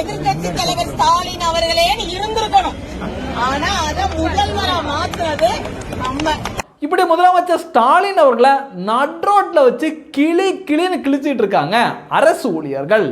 எதிர்கட்சி தலைவர் ஸ்டாலின் அவர்களே இருந்திருக்கணும். ஆனா அதை முதல்வரா மாத்துறது நம்ம. இப்படி முதலமைச்சர் ஸ்டாலின் அவர்களை நட்ரோட்ல வச்சு கிளி கிளின்னு கிழிச்சிட்டு இருக்காங்க அரசு ஊழியர்கள்.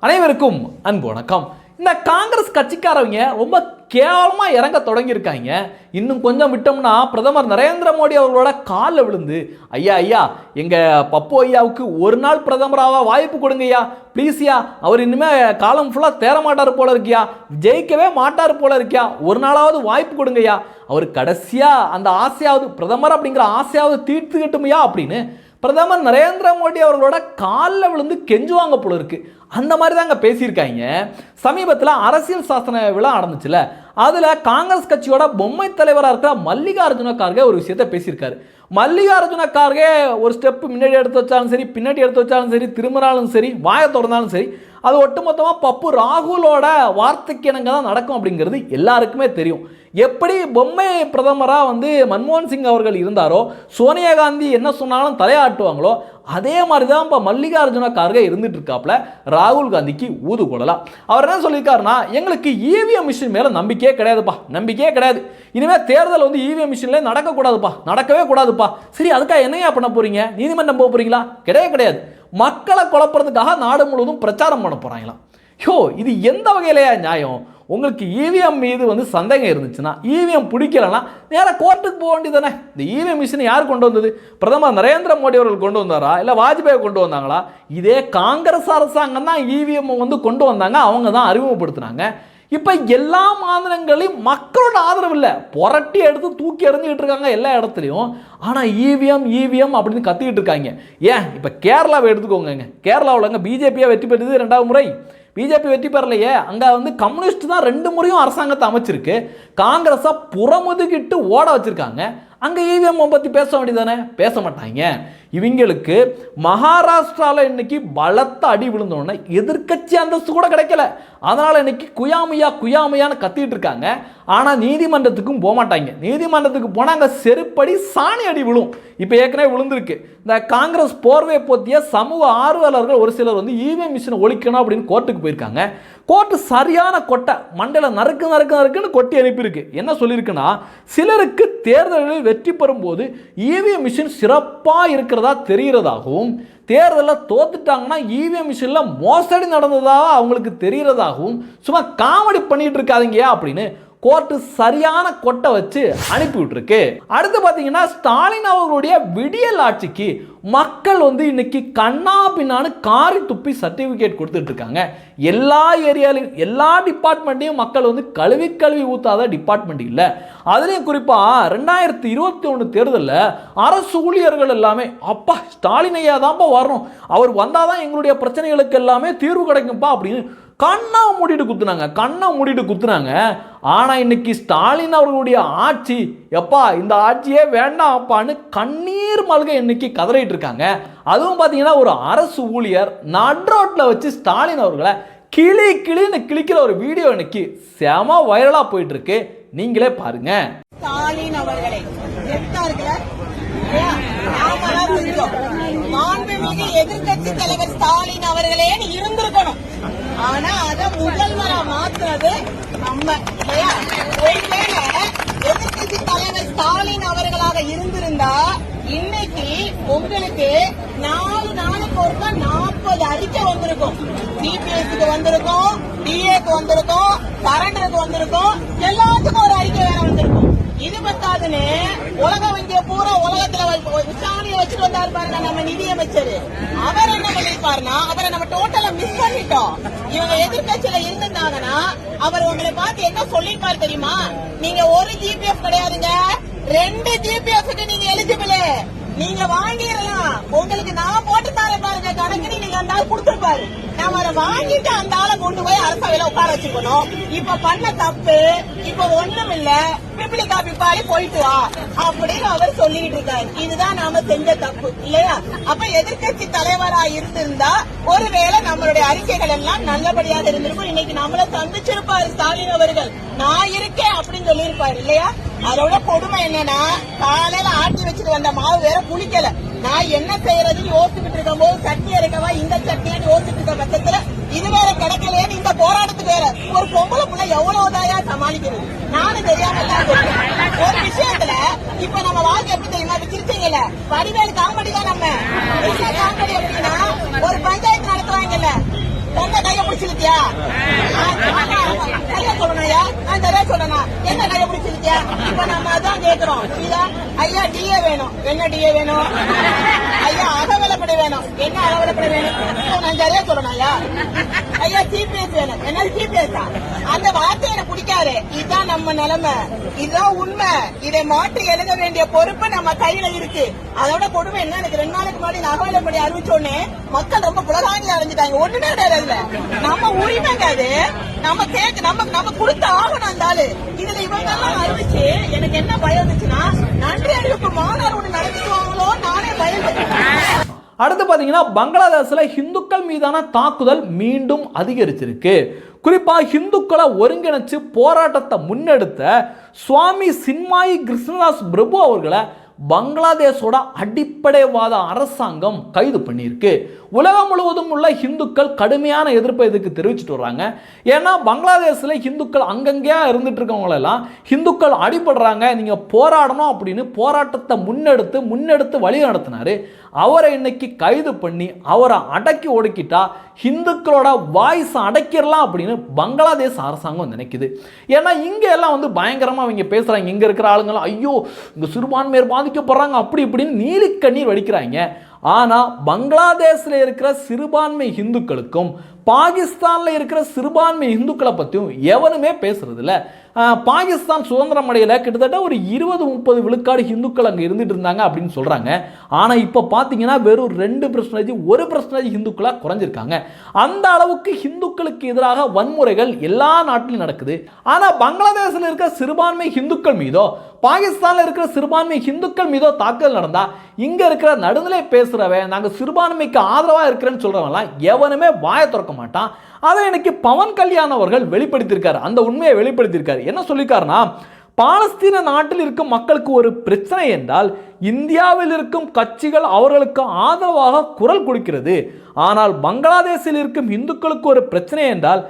அனைவருக்கும் அன்பு வணக்கம். இந்த காங்கிரஸ் கட்சிக்காரவங்க ரொம்ப கேவலமாக இறங்க தொடங்கியிருக்காங்க. இன்னும் கொஞ்சம் விட்டோம்னா பிரதமர் நரேந்திர மோடி அவர்களோட காலில் விழுந்து ஐயா ஐயா எங்கள் பப்பு ஐயாவுக்கு ஒரு நாள் பிரதமராக வாய்ப்பு கொடுங்கய்யா. ப்ளீஸ்யா அவர் இனிமேல் காலம் ஃபுல்லாக தேரமாட்டார் போல இருக்கியா? ஜெயிக்கவே மாட்டார் போல இருக்கியா? ஒரு நாளாவது வாய்ப்பு கொடுங்கய்யா. அவர் கடைசியாக அந்த ஆசையாவது பிரதமர் அப்படிங்கிற ஆசையாவது தீர்த்துக்கிட்டுமையா? அப்படின்னு பிரதமர் நரேந்திர மோடி அவர்களோட காலில் விழுந்து கெஞ்சுவாங்க போல இருக்கு. அந்த மாதிரி தாங்க பேசியிருக்காங்க. சமீபத்தில் அரசியல் சாசன விழா நடந்துச்சுல. அதில் காங்கிரஸ் கட்சியோட பொம்மை தலைவராக இருக்கிற மல்லிகார்ஜுன கார்கே ஒரு விஷயத்த பேசியிருக்காரு. மல்லிகார்ஜுன கார்கே ஒரு ஸ்டெப் முன்னாடி எடுத்து வச்சாலும் சரி பின்னாடி எடுத்து வச்சாலும் சரி திரும்பினாலும் சரி வாயை திறந்தாலும் சரி அது ஒட்டுமொத்தமாக பப்பு ராகுலோட வார்த்தைக்கு இணங்க தான் நடக்கும் அப்படிங்கிறது எல்லாருக்குமே தெரியும். எப்படி பொம்மை பிரதமராக வந்து மன்மோகன் சிங் அவர்கள் இருந்தாரோ சோனியா காந்தி என்ன சொன்னாலும் தலையாட்டுவாங்களோ அதே மாதிரி தான் இப்போ மல்லிகார்ஜுன கார்கே இருந்துட்டு இருக்காப்புல ராகுல் காந்திக்கு ஊது கொள்ளலாம் அவர் என்ன சொல்லியிருக்காருன்னா எங்களுக்கு இவிஎம் மிஷின் மேலே நம்பிக்கையே கிடையாதுப்பா நம்பிக்கையே கிடையாது. இனிமேல் தேர்தல் வந்து இவிஎம் மிஷின்லேயே நடக்கக்கூடாதுப்பா நடக்கவே கூடாதுப்பா. சரி அதுக்காக என்னையா பண்ண போகிறீங்க நீதிமன்றம் போக போகிறீங்களா கிடையவே கிடையாது. மக்களை குழப்புறதுக்காக நாடு முழுவதும் பிரச்சாரம் பண்ண போகிறாங்களாம் யோ இது எந்த வகையிலையா நியாயம்? உங்களுக்கு இவிஎம் மீது வந்து சந்தேகம் இருந்துச்சுன்னா இவிஎம் பிடிக்கலன்னா நேராக கோர்ட்டுக்கு போக வேண்டியதானே இந்த இவிஎம் மிஷினை யார் கொண்டு வந்தது? பிரதமர் நரேந்திர மோடி அவர்கள் கொண்டு வந்தாரா? இல்லை வாஜ்பாய் கொண்டு வந்தாங்களா? இதே காங்கிரஸ் அரசாங்கம் தான் இவிஎம் வந்து கொண்டு வந்தாங்க. அவங்க தான் அறிமுகப்படுத்தினாங்க. இப்போ எல்லா மாநிலங்களையும் மக்களோட ஆதரவு இல்லை. புரட்டி எடுத்து தூக்கி எறிஞ்சிக்கிட்டு இருக்காங்க எல்லா இடத்துலையும். ஆனால் இவிஎம் இவிஎம் அப்படின்னு கத்திக்கிட்டு இருக்காங்க. ஏன்? இப்போ கேரளாவை எடுத்துக்கோங்க கேரளாவில்ங்க பிஜேபியாக வெற்றி பெற்றது ரெண்டாவது முறை. பிஜேபி வெற்றி பெறலையே. அங்கே வந்து கம்யூனிஸ்ட் தான் ரெண்டு முறையும் அரசாங்கத்தை அமைச்சிருக்கு. காங்கிரஸை புறமுதுகிட்டு ஓட வச்சுருக்காங்க. அங்கே இவிஎம்மை பற்றி பேச வேண்டியதானே பேச மாட்டாங்க. இவங்களுக்கு மகாராஷ்டிராவில் இன்னைக்கு பலத்த அடி விழுந்தோடனே எதிர்க்கட்சி அந்தஸ்து கூட கிடைக்கல. அதனால் இன்னைக்கு குயாமையா குயாமையான்னு கத்திட்டு இருக்காங்க. ஆனால் நீதிமன்றத்துக்கும் போக மாட்டாங்க. நீதிமன்றத்துக்கு போனால் அங்கே செருப்படி சாணி அடி விழும். இப்போ ஏற்கனவே விழுந்திருக்கு. இந்த காங்கிரஸ் போர்வை போத்திய சமூக ஆர்வலர்கள் ஒரு சிலர் வந்து இவிஎம் மிஷினை ஒழிக்கணும் அப்படின்னு கோர்ட்டுக்கு போயிருக்காங்க. கோர்ட்டு சரியான கொட்டை. மண்டையில் நறுக்கு நறுக்கு நறுக்குன்னு கொட்டி அனுப்பியிருக்கு என்ன சொல்லியிருக்குன்னா சிலருக்கு தேர்தலில் வெற்றி பெறும்போது இவிஎம் மிஷின் சிறப்பாக இருக்கிறதா தெரிகிறதாகவும் தேர்தலில் தோத்துட்டாங்கன்னா இவிஎம் மிஷினில் மோசடி நடந்ததாக அவங்களுக்கு தெரிகிறதாகவும் சும்மா காமெடி பண்ணிகிட்டு இருக்காதீங்க அப்படின்னு கோர்ட்டு சரியான கொட்டை வச்சு அனுப்பி விட்டுருக்கு. அடுத்து பார்த்தீங்கன்னா ஸ்டாலின் அவர்களுடைய விடியல் ஆட்சிக்கு மக்கள் வந்து இன்னைக்கு கண்ணா பின்னான்னு காரி துப்பி சர்டிஃபிகேட் கொடுத்துட்டு இருக்காங்க. எல்லா ஏரியாலையும் எல்லா டிபார்ட்மெண்ட்டையும் மக்கள் வந்து கழுவி கழுவி ஊத்தாத டிபார்ட்மெண்ட் இல்லை. அதுலேயும் குறிப்பாக ரெண்டாயிரத்தி இருபத்தி ஒன்று தேர்தலில் அரசு ஊழியர்கள் எல்லாமே அப்பா ஸ்டாலின் ஐயா தான்ப்பா வரணும். அவர் வந்தால் தான் எங்களுடைய பிரச்சனைகளுக்கு எல்லாமே தீர்வு கிடைக்கும்ப்பா அப்படின்னு கண்ணா மூடிட்டு குத்துனாங்க கண்ணா மூடிட்டு குத்துனாங்க. ஆனால் இன்னைக்கு ஸ்டாலின் அவர்களுடைய ஆட்சி எப்பா இந்த ஆட்சியே வேண்டாம் அப்பான்னு கண்ணீர் மல்க இன்னைக்கு கதறிட்டு இருக்காங்க. அதுவும் பார்த்தீங்கன்னா ஒரு அரசு ஊழியர் நட்ரோட்டில் வச்சு ஸ்டாலின் அவர்களை கிளி கிளின்னு கிளிக்கிற ஒரு வீடியோ இன்னைக்கு செம வைரலாக போயிட்டு இருக்கு நீங்களே பாருங்க. ஸ்டாலின் அவர்களை மாண்புமிகு எதிர்க்கட்சி தலைவர் ஸ்டாலின் அவர்களே இருந்திருக்கணும். ஆனா அத முதல்வரா மாத்துறது நம்ம இல்லையா? ஒருவேளை எதிர்க்கட்சி தலைவர் ஸ்டாலின் அவர்களாக இருந்திருந்தா இன்னைக்கு உங்களுக்கு நாலு நாளுக்கு ஒருக்கா நாற்பது அறிக்கை வந்திருக்கும். சிபிஎஸ்க்கு வந்திருக்கும் டிஏக்கு வந்திருக்கும் கரண்டருக்கு வந்திருக்கும் எல்லாத்துக்கும் ஒரு அறிக்கை வேற வந்திருக்கும். இது பத்தாதுன்னு உலக வங்கிய பூரா உலகத்துல வ- விசாரணையை வச்சுட்டு வந்தாரு பாருங்க நம்ம நிதியமைச்சர் அவர் என்ன பண்ணிருப்பாருன்னா அவரை நம்ம டோட்டலா மிஸ் பண்ணிட்டோம். இவங்க எதிர்கட்சியில இருந்திருந்தாங்கன்னா அவர் உங்களை பார்த்து என்ன சொல்லிருப்பாரு தெரியுமா? நீங்க ஒரு ஜிபிஎஃப் கிடையாதுங்க. ரெண்டு ஜிபிஎஃப்க்கு நீங்க எலிஜிபிள் நீங்க வாங்கிடலாம். உங்களுக்கு நான் போட்டு தரேன் பாருங்க. கணக்கு நீங்க அந்த ஆள் கொடுத்துருப்பாரு. நம்ம அதை வாங்கிட்டு அந்த ஆளை கொண்டு போய் அரசவையில உட்கார வச்சுக்கணும். இப்ப பண்ண தப்பு இப்ப ஒண்ணும் இல்ல பிப்ளி காபி பாடி போயிட்டு வா அப்படின்னு அவர் சொல்லிட்டு இருக்காரு. இதுதான் நாம செஞ்ச தப்பு இல்லையா? அப்ப எதிர்க்கட்சி தலைவரா இருந்திருந்தா ஒருவேளை நம்மளுடைய அறிக்கைகள் எல்லாம் நல்லபடியாக இருந்திருக்கும். இன்னைக்கு நம்மள சந்திச்சிருப்பாரு ஸ்டாலின் அவர்கள். நான் இருக்கேன் அப்படின்னு சொல்லியிருப்பாரு இல்லையா? அதோட கொடுமை என்னன்னா காலையில ஆட்டி வச்சுட்டு வந்த மாவு வேற குளிக்கல நான் என்ன செய்யறதுன்னு யோசிச்சுட்டு இருக்கும் போது சட்னி இருக்கவா இந்த சட்னின்னு யோசிச்சுட்டு இருக்க பட்சத்துல இது வேற கிடைக்கலையேன்னு இந்த போராட்டத்துக்கு வேற ஒரு பொம்பளை புள்ள எவ்வளவு தாயா சமாளிக்கிறது? நானும் தெரியாம ஒரு விஷயத்துல இப்ப நம்ம வாழ்க்கை எப்படி தெரியுமா? இப்ப சிரிச்சீங்கல்ல. வடிவேலு காமெடி தான் நம்ம. என்ன காமெடி அப்படின்னா ஒரு பஞ்சாயத்து நடத்துறாங்கல்ல. உங்க கைய பிடிச்சிருக்கியா? சரியா சொல்லணையா நான் சரியா சொல்லணா என்ன கைய பிடிச்சிருக்கியா? இப்ப நம்ம அதான் கேட்கிறோம் ஐயா டிஏ வேணும். என்ன டிஏ வேணும்? ஐயா அகவலப்படை வேணும். என்ன அகவலப்படை வேணும்? நான் சரியா சொல்லணும் ஐயா. ஐயா சிபிஎஸ் வேணும். என்ன சிபிஎஸ் அந்த வார்த்தை எனக்கு பிடிக்காது. இதுதான் நம்ம நிலைமை. இதுதான் உண்மை. இதை மாற்றி எழுத வேண்டிய பொறுப்பு நம்ம கையில இருக்கு. அதோட கொடுமை என்ன? எனக்கு ரெண்டு நாளுக்கு முன்னாடி இந்த அகவலப்படி அறிவிச்ச உடனே மக்கள் ரொம்ப புலகாங்கி அடைஞ்சிட்டாங்க ஒண்ணுமே கிடையாது அதுல நம்ம உரிமைங்க அது. நம்ம கேட்க நம்ம நம்ம கொடுத்த ஆகணும் அந்த ஆளு. இதுல இவங்க எல்லாம் அறிவிச்சு எனக்கு என்ன பயம் இருந்துச்சுன்னா நன்றி அறிவிப்பு மாநாடு ஒண்ணு நடத்திடுவாங்களோ நானே பயந்து அடுத்து பார்த்தீங்கன்னா பங்களாதேஷில் ஹிந்துக்கள் மீதான தாக்குதல் மீண்டும் அதிகரிச்சிருக்கு. குறிப்பாக ஹிந்துக்களை ஒருங்கிணைச்சு போராட்டத்தை முன்னெடுத்த சுவாமி சின்மாயி கிருஷ்ணதாஸ் பிரபு அவர்களை பங்களாதேஷோட அடிப்படைவாத அரசாங்கம் கைது பண்ணியிருக்கு. உலகம் முழுவதும் உள்ள இந்துக்கள் கடுமையான எதிர்ப்பை இதுக்கு தெரிவிச்சுட்டு வர்றாங்க. ஏன்னா பங்களாதேஷில் இந்துக்கள் அங்கங்கேயா இருந்துட்டு இருக்கவங்களெல்லாம் இந்துக்கள் அடிபடுறாங்க நீங்கள் போராடணும் அப்படின்னு போராட்டத்தை முன்னெடுத்து முன்னெடுத்து வழி நடத்தினாரு. அவரை இன்னைக்கு கைது பண்ணி அவரை அடக்கி ஒடுக்கிட்டா இந்துக்களோட வாய்ஸ் அடக்கிடலாம் அப்படின்னு பங்களாதேஷ் அரசாங்கம் நினைக்குது. ஏன்னா இங்கே எல்லாம் வந்து பயங்கரமாக அவங்க பேசுகிறாங்க இங்கே இருக்கிற ஆளுங்களாம் ஐயோ இங்கே சிறுபான்மையர் பாதிக்கப்படுறாங்க அப்படி இப்படின்னு நீலிக்கண்ணீர் வடிக்கிறாங்க. ஆனால் பங்களாதேஷில் இருக்கிற சிறுபான்மை இந்துக்களுக்கும் பாகிஸ்தானில் இருக்கிற சிறுபான்மை இந்துக்களை பற்றியும் எவனுமே பேசுறது இல்லை பாகிஸ்தான் சுதந்திரம் அடையில். கிட்டத்தட்ட ஒரு இருபது முப்பது விழுக்காடு இந்துக்கள் அங்கே இருந்துட்டு இருந்தாங்க அப்படின்னு சொல்கிறாங்க ஆனால் இப்போ பார்த்தீங்கன்னா வெறும் ரெண்டு பர்சன்டேஜ் ஒரு பர்சன்டேஜ் இந்துக்களாக குறைஞ்சிருக்காங்க. அந்த அளவுக்கு இந்துக்களுக்கு எதிராக வன்முறைகள் எல்லா நாட்டிலும் நடக்குது. ஆனால் பங்களாதேஷில் இருக்கிற சிறுபான்மை இந்துக்கள் மீதோ பாகிஸ்தானில் இருக்கிற சிறுபான்மை இந்துக்கள் மீதோ தாக்குதல் நடந்தா இங்கே இருக்கிற நடுநிலை பேசுகிறவன் நாங்கள் சிறுபான்மைக்கு ஆதரவாக இருக்கிறேன்னு சொல்கிறவங்களாம் எவனுமே வாய திறக்க மாட்டான். அதை எனக்கு பவன் கல்யாண் அவர்கள் வெளிப்படுத்தியிருக்காரு. அந்த உண்மையை வெளிப்படுத்தியிருக்காரு. என்ன சொல்லியிருக்காருன்னா பாலஸ்தீன நாட்டில் இருக்கும் மக்களுக்கு ஒரு பிரச்சனை என்றால் இந்தியாவில் இருக்கும் கட்சிகள் அவர்களுக்கு ஆதரவாக குரல் கொடுக்கிறது. ஆனால் பங்களாதேஷில் இருக்கும் இந்துக்களுக்கு ஒரு பிரச்சனை என்றால்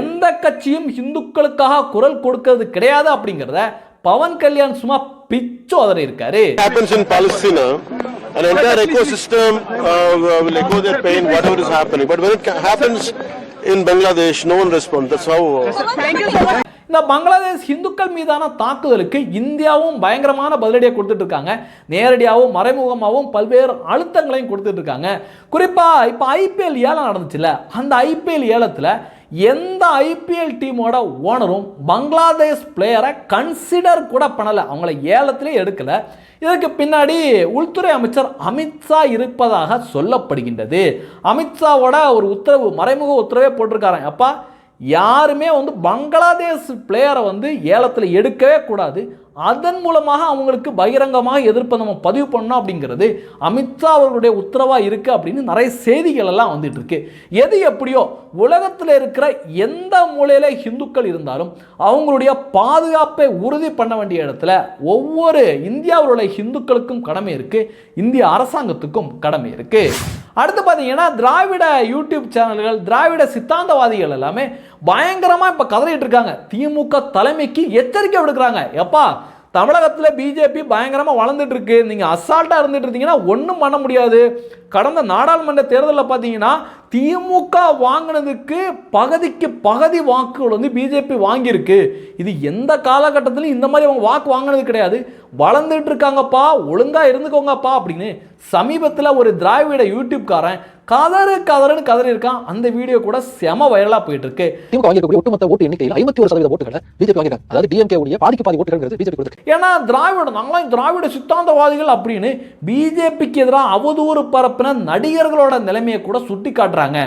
எந்த கட்சியும் இந்துக்களுக்காக குரல் கொடுக்கிறது கிடையாது அப்படிங்கிறத பவன் கல்யாண் சும்மா பிச்சோதனை இருக்காரு an entire ecosystem uh, will echo their pain, whatever is happening. But when it happens in Bangladesh, no one responds. That's how. Uh, இந்த பங்களாதேஷ் இந்துக்கள் மீதான தாக்குதலுக்கு இந்தியாவும் பயங்கரமான பதிலடியை கொடுத்துட்டு இருக்காங்க நேரடியாகவும் மறைமுகமாகவும் பல்வேறு அழுத்தங்களையும் கொடுத்துட்டு இருக்காங்க குறிப்பாக இப்போ ஐபிஎல் ஏலம் நடந்துச்சுல்ல அந்த ஐபிஎல் ஏலத்தில் எந்த ஐபிஎல் டீமோட ஓனரும் பங்களாதேஷ் பிளேயரை கன்சிடர் கூட பண்ணலை. அவங்கள ஏலத்திலே எடுக்கலை. இதற்கு பின்னாடி உள்துறை அமைச்சர் அமித்ஷா இருப்பதாக சொல்லப்படுகின்றது. அமித்ஷாவோட ஒரு உத்தரவு மறைமுக உத்தரவே போட்டிருக்காரன் அப்பா யாருமே வந்து பங்களாதேஷ் பிளேயரை வந்து ஏலத்தில் எடுக்கவே கூடாது. அதன் மூலமாக அவங்களுக்கு பகிரங்கமாக எதிர்ப்பை நம்ம பதிவு பண்ணோம் அப்படிங்கிறது அமித்ஷா அவர்களுடைய உத்தரவாக இருக்குது அப்படின்னு நிறைய செய்திகள் எல்லாம் வந்துட்டு இருக்கு. எது எப்படியோ உலகத்தில் இருக்கிற எந்த மூலையில் இந்துக்கள் இருந்தாலும் அவங்களுடைய பாதுகாப்பை உறுதி பண்ண வேண்டிய இடத்துல ஒவ்வொரு இந்தியாவில் உள்ள இந்துக்களுக்கும் கடமை இருக்குது இந்திய அரசாங்கத்துக்கும் கடமை இருக்குது அடுத்து பார்த்தீங்கன்னா திராவிட யூடியூப் சேனல்கள் திராவிட சித்தாந்தவாதிகள் எல்லாமே பயங்கரமாக இப்போ கதறிட்டு இருக்காங்க. திமுக தலைமைக்கு எச்சரிக்கை விடுக்கிறாங்க. எப்பா தமிழகத்தில் பிஜேபி பயங்கரமாக வளர்ந்துட்டு இருக்கு. நீங்கள் அசால்ட்டாக இருந்துட்டு இருந்தீங்கன்னா ஒன்றும் பண்ண முடியாது. கடந்த நாடாளுமன்ற தேர்தலில் பார்த்தீங்கன்னா திமுக வாங்கினதுக்கு பகுதிக்கு பகுதி வாக்குகள் வந்து பிஜேபி வாங்கியிருக்கு. இது எந்த காலகட்டத்திலும் இந்த மாதிரி அவங்க வாக்கு வாங்கினது கிடையாது. வளர்ந்துட்டு இருக்காங்கப்பா ஒழுங்காக இருந்துக்கோங்கப்பா அப்படின்னு சமீபத்தில் ஒரு திராவிட யூடியூப்காரன் கதறு கதறுன்னு கதறி இருக்கான் அந்த வீடியோ கூட செம வைரலாக போயிட்டு இருக்கு திமுக வாங்கியிருக்கக்கூடிய ஒட்டுமொத்த ஓட்டு எண்ணிக்கையில் ஐம்பத்தி ஒரு சதவீத ஓட்டுகளை பிஜேபி வாங்கியிருக்காங்க. அதாவது டிஎம்கே உடைய பாதிக்கு பாதி ஓட்டுகள் பிஜேபி ஏன்னா திராவிட நாங்களாம் திராவிட சித்தாந்தவாதிகள் அப்படின்னு பிஜேபிக்கு எதிராக அவதூறு பரப்புன அப்படின்னா நடிகர்களோட நிலைமையை கூட சுட்டி காட்டுறாங்க.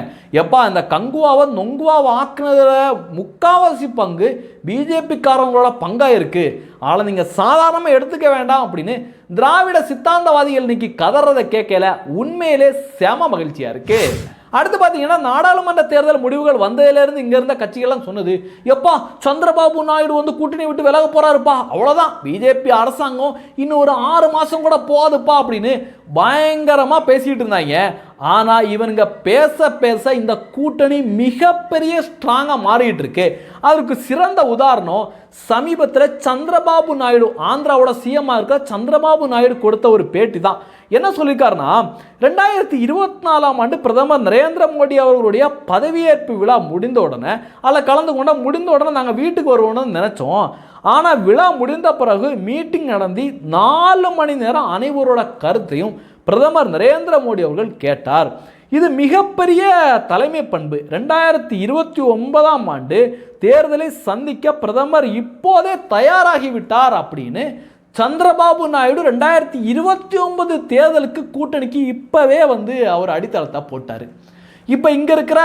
எப்பா இந்த கங்குவாவை நொங்குவாவை ஆக்குனதில் முக்காவாசி பங்கு பிஜேபிக்காரங்களோட பங்காக இருக்குது ஆனால் நீங்கள் சாதாரணமாக எடுத்துக்க வேண்டாம் அப்படின்னு திராவிட சித்தாந்தவாதிகள் இன்னைக்கு கதறதை கேட்கல. உண்மையிலே செம மகிழ்ச்சியாக இருக்கு. அடுத்து பார்த்தீங்கன்னா நாடாளுமன்ற தேர்தல் முடிவுகள் வந்ததிலிருந்து இங்கே இருந்த கட்சிகள்லாம் சொன்னது எப்பா சந்திரபாபு நாயுடு வந்து கூட்டணி விட்டு விலக போகிறாருப்பா அவ்வளோதான் பிஜேபி அரசாங்கம் இன்னும் ஒரு ஆறு மாதம் கூட போகுதுப்பா அப்படின்னு பயங்கரமாக பேசிக்கிட்டு இருந்தாங்க. ஆனால் இவனுங்க பேச பேச இந்த கூட்டணி மிகப்பெரிய ஸ்ட்ராங்காக மாறிட்டு இருக்கு அதற்கு சிறந்த உதாரணம் சமீபத்தில் சந்திரபாபு நாயுடு ஆந்திராவோட சிஎம்மாக இருக்கிற சந்திரபாபு நாயுடு கொடுத்த ஒரு பேட்டி தான். என்ன சொல்லியிருக்காருன்னா ரெண்டாயிரத்தி இருபத்தி நாலாம் ஆண்டு பிரதமர் நரேந்திர மோடி அவர்களுடைய பதவியேற்பு விழா முடிந்த உடனே அதில் கலந்து கொண்ட முடிந்த உடனே நாங்கள் வீட்டுக்கு வருவோம்னு நினச்சோம். ஆனால் விழா முடிந்த பிறகு மீட்டிங் நடந்து நாலு மணி நேரம் அனைவரோட கருத்தையும் பிரதமர் நரேந்திர மோடி அவர்கள் கேட்டார். இது மிகப்பெரிய தலைமை பண்பு. ரெண்டாயிரத்தி இருபத்தி ஒன்பதாம் ஆண்டு தேர்தலை சந்திக்க பிரதமர் இப்போதே தயாராகிவிட்டார் அப்படின்னு சந்திரபாபு நாயுடு ரெண்டாயிரத்தி இருபத்தி ஒன்பது தேர்தலுக்கு கூட்டணிக்கு இப்போவே வந்து அவர் அடித்தளத்தை போட்டார். இப்போ இங்கே இருக்கிற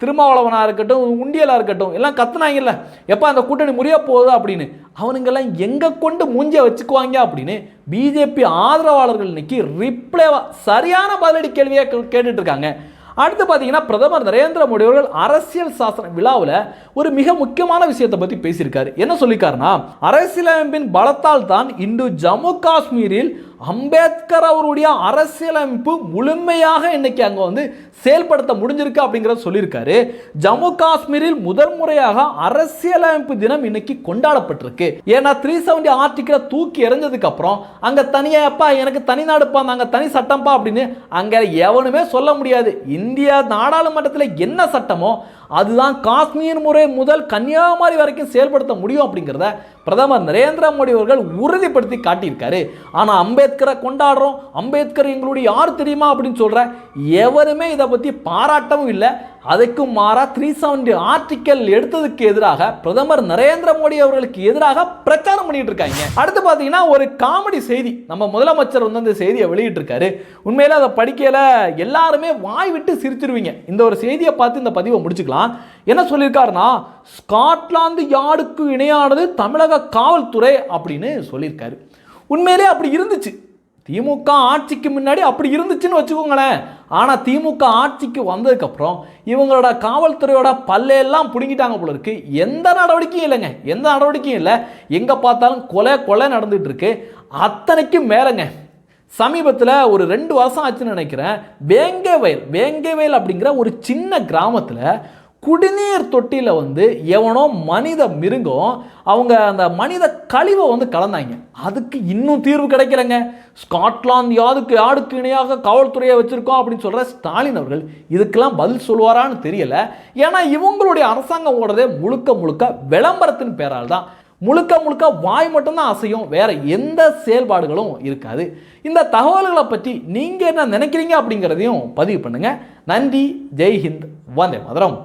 திருமாவளவனாக இருக்கட்டும் உண்டியலாக இருக்கட்டும் எல்லாம் கத்துனாங்கல்ல. எப்போ அந்த கூட்டணி முறிய போகுது அப்படின்னு? அவனுங்கெல்லாம் எங்கே கொண்டு மூஞ்சிய வச்சுக்குவாங்க அப்படின்னு பிஜேபி ஆதரவாளர்கள் இன்னைக்கு ரிப்ளேவாக சரியான பதிலடி கேள்வியாக கேட்டுட்டு இருக்காங்க அடுத்து பார்த்தீங்கன்னா பிரதமர் நரேந்திர மோடி அவர்கள் அரசியல் சாசன விழாவில் ஒரு மிக முக்கியமான விஷயத்தை பற்றி பேசியிருக்காரு. என்ன சொல்லியிருக்காருன்னா அரசியலமைப்பின் பலத்தால் தான் இன்று ஜம்மு காஷ்மீரில் அம்பேத்கர் அவருடைய அரசியலமைப்பு முழுமையாக இன்னைக்கு அங்கே வந்து செயல்படுத்த முடிஞ்சிருக்கு அப்படிங்கிறத சொல்லியிருக்காரு. ஜம்மு காஷ்மீரில் முதல் முறையாக அரசியலமைப்பு தினம் இன்னைக்கு கொண்டாடப்பட்டிருக்கு. ஏன்னா த்ரீ செவன்டி ஆர்டிக்கலை தூக்கி எறிஞ்சதுக்கு அப்புறம் அங்கே தனியாப்பா எனக்கு தனி நாடுப்பா நாங்கள் தனி சட்டம்ப்பா அப்படின்னு அங்கே எவனுமே சொல்ல முடியாது. இந்தியா நாடாளுமன்றத்தில் என்ன சட்டமோ அதுதான் காஷ்மீர் முறை முதல் கன்னியாகுமரி வரைக்கும் செயல்படுத்த முடியும் அப்படிங்கிறத பிரதமர் நரேந்திர மோடி அவர்கள் உறுதிப்படுத்தி காட்டியிருக்காரு. ஆனால் அம்பேத்கரை கொண்டாடுறோம். அம்பேத்கர் எங்களுடைய யார் தெரியுமா அப்படின்னு சொல்கிற எவருமே இதை பற்றி பாராட்டவும் இல்லை. அதுக்கும் மாறா த்ரீ செவன்டி ஆர்டிக்கல் எடுத்ததுக்கு எதிராக பிரதமர் நரேந்திர மோடி அவர்களுக்கு எதிராக பிரச்சாரம் பண்ணிட்டு இருக்காங்க. அடுத்து பார்த்தீங்கன்னா ஒரு காமெடி செய்தி நம்ம முதலமைச்சர் வந்து அந்த செய்தியை வெளியிட்டிருக்காரு. உண்மையில அதை படிக்கையில் எல்லாருமே வாய் விட்டு சிரிச்சிருவீங்க. இந்த ஒரு செய்தியை பார்த்து இந்த பதிவை முடிச்சுக்கலாம். என்ன சொல்லியிருக்காருன்னா ஸ்காட்லாந்து யார்டுக்கு இணையானது தமிழக காவல்துறை அப்படின்னு சொல்லியிருக்காரு. உண்மையிலே அப்படி இருந்துச்சு. திமுக ஆட்சிக்கு முன்னாடி அப்படி இருந்துச்சுன்னு வச்சுக்கோங்களேன். ஆனால் திமுக ஆட்சிக்கு வந்ததுக்கப்புறம் இவங்களோட காவல்துறையோட பல்லையெல்லாம் பிடுங்கிட்டாங்க போல இருக்கு. எந்த நடவடிக்கையும் இல்லைங்க. எந்த நடவடிக்கையும் இல்லை. எங்கே பார்த்தாலும் கொலை கொலை நடந்துட்டு இருக்கு அத்தனைக்கும் மேலேங்க. சமீபத்தில் ஒரு ரெண்டு வருஷம் ஆச்சுன்னு நினைக்கிறேன். வேங்கவயல் வேங்கவயல் அப்படிங்கிற ஒரு சின்ன கிராமத்தில் குடிநீர் தொட்டியில் வந்து எவனோ மனித மிருகம் அவங்க அந்த மனித கழிவை வந்து கலந்தாங்க. அதுக்கு இன்னும் தீர்வு கிடைக்கலங்க. ஸ்காட்லாந்து யாருக்கு யாருக்கு இணையாக காவல்துறையை வச்சுருக்கோம் அப்படின்னு சொல்கிற ஸ்டாலின் அவர்கள் இதுக்கெல்லாம் பதில் சொல்லுவாரான்னு தெரியல. ஏன்னா இவங்களுடைய அரசாங்கம் ஓடுறதே முழுக்க முழுக்க விளம்பரத்தின் பேரால் தான். முழுக்க முழுக்க வாய் மட்டும்தான் அசையும் வேற எந்த செயல்பாடுகளும் இருக்காது. இந்த தகவல்களை பற்றி நீங்கள் என்ன நினைக்கிறீங்க அப்படிங்கிறதையும் பதிவு பண்ணுங்கள் நன்றி ஜெய்ஹிந்த் வந்தே மதுரம்.